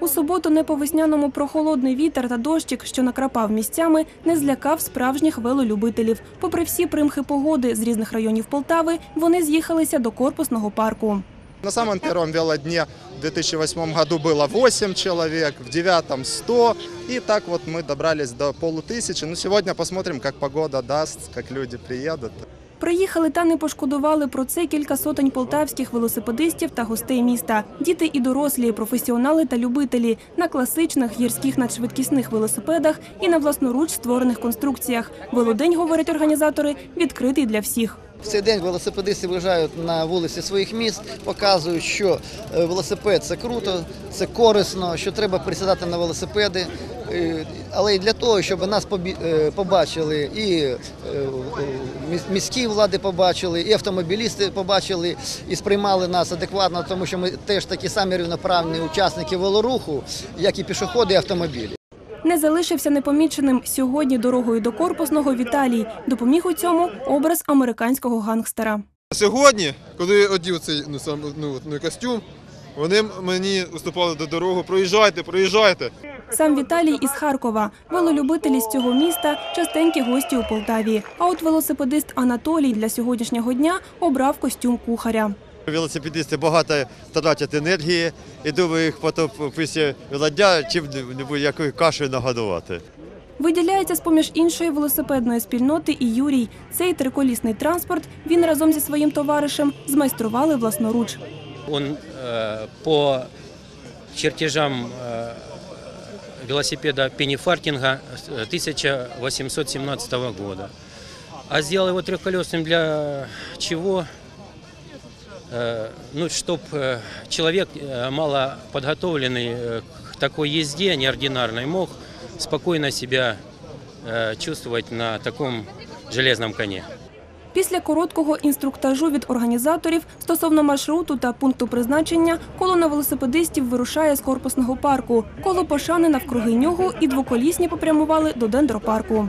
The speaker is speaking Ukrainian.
У суботу не по весняному прохолодний вітер та дощик, що накрапав місцями, не злякав справжніх велолюбителів. Попри всі примхи погоди з різних районів Полтави, вони з'їхалися до корпусного парку. На самом первом велодне в 2008 году было 8 человек, в девятом 100. И так вот мы добрались до полутысячи. Ну, сегодня посмотрим, как погода даст, как люди приедут. Приїхали та не пошкодували про це кілька сотень полтавських велосипедистів та гостей міста. Діти і дорослі, професіонали та любителі на класичних гірських надшвидкісних велосипедах і на власноруч створених конструкціях. Велодень, говорять організатори, відкритий для всіх. В цей день велосипедисти виїжджають на вулиці своїх міст, показують, що е, велосипед це круто, це корисно, що треба присідати на велосипеди. Е, Але й для того, щоб нас е, побачили і міські влади побачили, і автомобілісти побачили і сприймали нас адекватно, тому що ми теж такі самі рівноправні учасники велоруху, як і пішоходи, і автомобілі. Не залишився непоміченим сьогодні дорогою до корпусного Віталій. Допоміг у цьому образ американського гангстера. Сьогодні, коли я одів цей ну, сам, ну, ну, костюм, вони мені уступали до дорогу. Проїжджайте, проїжджайте. Сам Віталій із Харкова. Велолюбителі з цього міста частенькі гості у Полтаві. А от велосипедист Анатолій для сьогоднішнього дня обрав костюм кухаря. Велосипедисти багато тратять енергії, і думаю, їх потім після велодня чим-небудь якою кашею нагодувати. Виділяється з-поміж іншої велосипедної спільноти і Юрій. Цей триколісний транспорт він разом зі своїм товаришем змайстрували власноруч. Он э, по чертежам э, велосипеда пеннифартинга э, 1817 года. А сделал его трехколесным для чего? Э, ну, чтобы человек э, мало подготовленный э, к такой езде неординарной мог спокойно себя э, чувствовать на таком железном коне. Після короткого інструктажу від організаторів стосовно маршруту та пункту призначення колона велосипедистів вирушає з корпусного парку. Коло пошани навкруги нього і двоколісні попрямували до дендропарку.